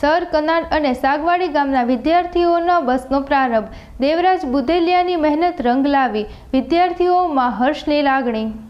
Sir કનાડ અને સાગવાડી ગામના વિદ્યાર્થીઓનો બસનો પ્રારંભ. દેવરાજ બુદેલિયાની મહેનત રંગ લાવી. વિદ્યાર્થીઓમાં હર્ષની લાગણી.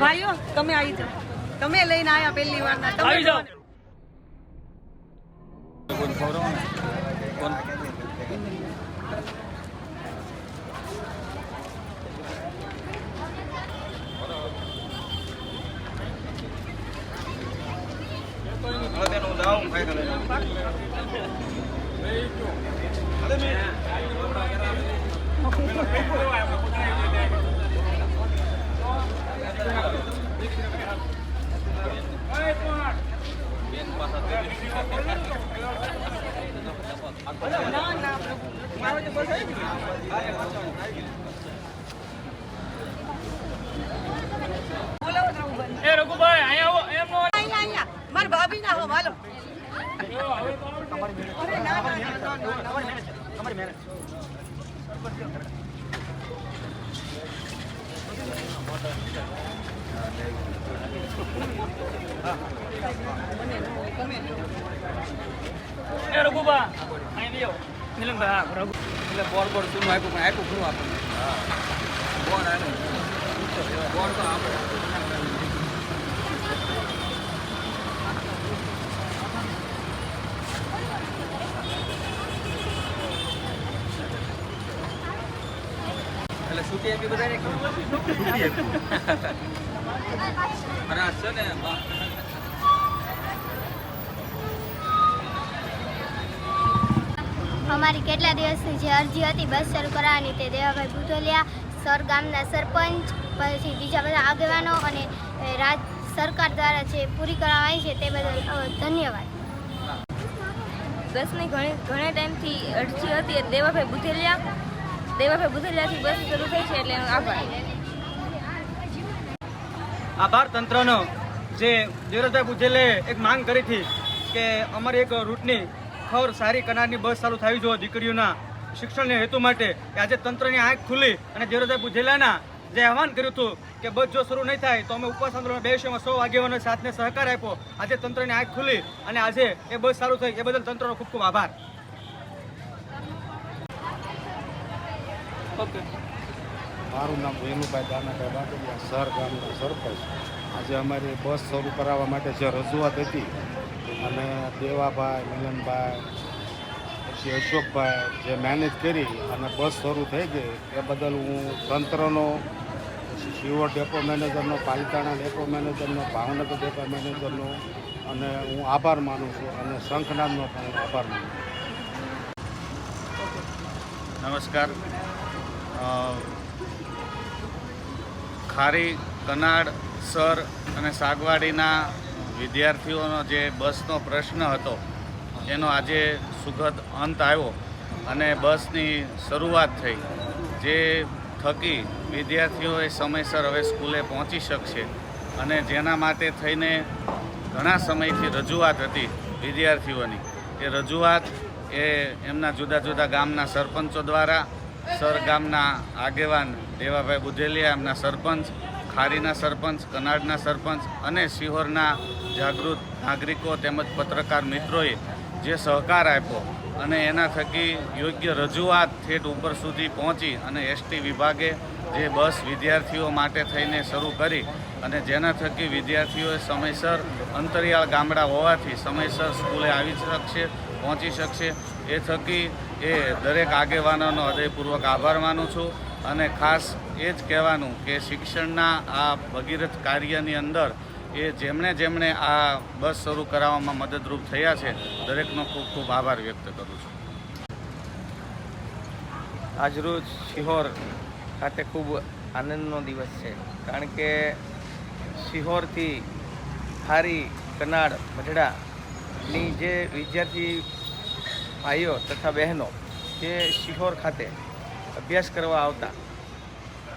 ભાઈઓ તમે આવી જાઓ. તમે લઈને આયા પહેલી વાર ના તમે આવી જાઓ. ના ના પ્રભુ મારો તો બસ આવી ગયું. બોલાવો તો આવું બંધ. એ રઘુભાઈ અહીંયા આવો. એમ નો અહીંયા અહીંયા. મારા ભાભી ના હો હાલો. અરે ના ના એ અહીં આવો. એટલે બોર્ડ બોર શું આપ્યું પણ આપ્યું ખરું આપણને. બોર્ડ આવ્યું બોર્ડ તો આપણે એટલે છૂટી આપી બધાને અરે આ છે ને અમારી કેટલા દિવસની જે અરજી હતી બસ શરૂ કરાવવાની તે દેવાભાઈ ભૂતોલિયા સર ગામના સરપંચ પછી બીજા બધા આગેવાનો અને રાજ સરકાર દ્વારા જે પૂરી કરાવાઈ છે તે બદલ ધન્યવાદ. બસની ઘણી ઘણા ટાઈમથી અરજી હતી દેવાભાઈ બુધેલિયા દેવાભાઈ બુધેલિયાથી બસ શરૂ થઈ છે એટલે આભાર. આભાર તંત્રનો. જે દેવરાજભાઈ બુધેલે એક માંગ કરી હતી કે અમારી એક રૂટની ખબર સારી કનારની બસ ચાલુ થવી જોઈએ દીકરીઓના શિક્ષણના હેતુ માટે કે આજે તંત્રની આંખ ખુલી અને દેવરાજભાઈ બુધેલાના જે આહવાન કર્યું હતું કે બસ જો શરૂ નહીં થાય તો અમે ઉપવાસ આંદોલન બેસીમાં સૌ આગેવાનો સાથને સહકાર આપ્યો. આજે તંત્રની આંખ ખુલી અને આજે એ બસ ચાલુ થઈ. એ બદલ તંત્રનો ખૂબ ખૂબ આભાર. ઓકે. મારું નામ વેનુભાઈ દાનાભાઈ બાટલિયા સર ગામના સરપંચ. આજે અમારી બસ શરૂ કરાવવા માટે જે રજૂઆત હતી અને દેવાભાઈ, મિલનભાઈ, પછી અશોકભાઈ જે મેનેજ કરી અને બસ શરૂ થઈ ગઈ, એ બદલ હું તંત્રનો, પછી શિવોર ડેપો મેનેજરનો પાલિતાણા ડેપો મેનેજરનો ભાવનગર ડેપો મેનેજરનો અને હું આભાર માનું છું અને શંખનાદનો પણ હું આભાર માનું છું. નમસ્કાર. ખારી, કનાડ સર અને સાગવાડીના વિદ્યાર્થીઓનો જે બસનો પ્રશ્ન હતો, એનો આજે સુખદ અંત આવ્યો અને બસની શરૂઆત થઈ. જે થકી વિદ્યાર્થીઓએ સમયસર હવે સ્કૂલે પહોંચી શકશે અને જેના માટે થઈને ઘણા સમયથી રજૂઆત હતી વિદ્યાર્થીઓની. એ રજૂઆત એ એમના જુદા જુદા ગામના સરપંચો દ્વારા, સર ગામના આગેવાન દેવાભાઈ બુધેલિયા, એમના સરપંચ ખારીના સરપંચ, કનાડના સરપંચ અને સિહોરના જાગૃત નાગરિકો તેમજ પત્રકાર મિત્રોએ જે સહકાર આપ્યો અને એના થકી યોગ્ય રજૂઆત ઠેઠ ઉપર સુધી પહોંચી અને એસટી વિભાગે જે બસ વિદ્યાર્થીઓ માટે થઈને શરૂ કરી અને જેના થકી વિદ્યાર્થીઓએ સમયસર અંતરિયાળ ગામડા હોવાથી સમયસર સ્કૂલે આવી શકશે, પહોંચી શકશે. એ થકી એ દરેક આગેવાનોનો હૃદયપૂર્વક આભાર માનું છું. અને ખાસ એ જ કહેવાનું કે શિક્ષણના આ ભગીરથ કાર્યની અંદર એ જેમણે જેમણે આ બસ શરૂ કરાવવામાં મદદરૂપ થયા છે, દરેકનો ખૂબ ખૂબ આભાર વ્યક્ત કરું છું. આજરોજ શિહોર ખાતે ખૂબ આનંદનો દિવસ છે, કારણ કે શિહોરથી હારી કનાડ મઢડાની જે વિદ્યાર્થી ભાઈઓ તથા બહેનો જે શિહોર ખાતે અભ્યાસ કરવા આવતા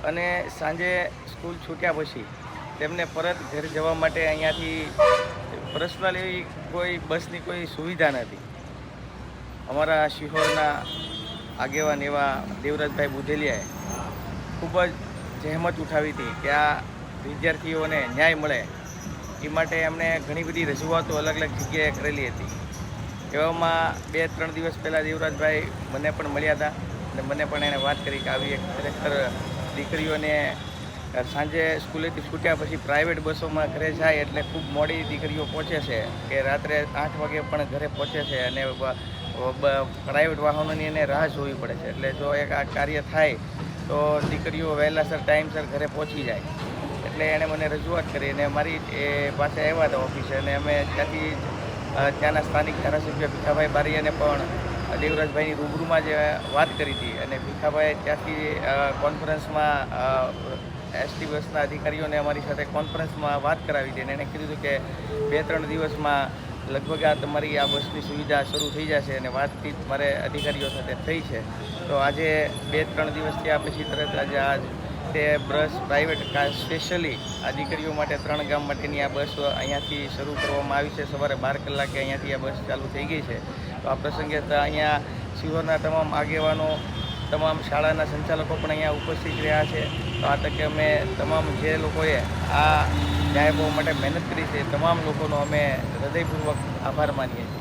અને સાંજે સ્કૂલ છૂટ્યા પછી તેમને પરત ઘર જવા માટે અહીંયાથી પર્સનલ એવી કોઈ બસની કોઈ સુવિધા નથી. અમારા શિહોરના આગેવાન એવા દેવરાજભાઈ બુધેલિયાએ ખૂબ જ જહેમત ઉઠાવી હતી કે આ વિદ્યાર્થીઓને ન્યાય મળે. એ માટે એમણે ઘણી બધી રજૂઆતો અલગ અલગ જગ્યાએ કરેલી હતી. એવામાં બે ત્રણ દિવસ પહેલાં દેવરાજભાઈ મને પણ મળ્યા હતા. અને મને પણ એણે વાત કરી કે આવી એક ખરેખર દીકરીઓને સાંજે સ્કૂલેથી છૂટ્યા પછી પ્રાઇવેટ બસોમાં ઘરે જાય એટલે ખૂબ મોડી દીકરીઓ પહોંચે છે, કે રાત્રે આઠ વાગે પણ ઘરે પહોંચે છે અને પ્રાઇવેટ વાહનોની એને રાહ જોવી પડે છે. એટલે જો એક આ કાર્ય થાય, તો દીકરીઓ વહેલાસર ટાઈમસર ઘરે પહોંચી જાય. એટલે એણે મને રજૂઆત કરી અને મારી એ પાસે આવ્યા હતા ઓફિસે અને અમે ત્યાંથી ત્યાંના સ્થાનિક ધારાસભ્ય ભીખાભાઈ બારીયાને પણ દેવરાજભાઈની રૂબરૂમાં જે વાત કરી હતી અને ભીખાભાઈએ ત્યાંથી કોન્ફરન્સમાં એસટી બસના અધિકારીઓને અમારી સાથે કોન્ફરન્સમાં વાત કરાવી હતી અને એણે કીધું કે બે ત્રણ દિવસમાં લગભગ આ તમારી આ બસની સુવિધા શરૂ થઈ જશે અને વાતચીત મારે અધિકારીઓ સાથે થઈ છે. તો આજે બે ત્રણ દિવસથી આ પછી તરત આજે આ તે બસ પ્રાઇવેટ કાર સ્પેશિયલી આ દીકરીઓ માટે ત્રણ ગામ માટેની આ બસ અહીંયાથી શરૂ કરવામાં આવી છે. સવારે બાર કલાકે અહીંયાથી આ બસ ચાલુ થઈ ગઈ છે. તો આ પ્રસંગે અહીંયા શિહોરના તમામ આગેવાનો, તમામ શાળાના સંચાલકો પણ અહીંયા ઉપસ્થિત રહ્યા છે. તો આ તકે અમે તમામ જે લોકોએ આ ન્યાય માટે મહેનત કરી છે તમામ લોકોનો અમે હૃદયપૂર્વક આભાર માનીએ છીએ.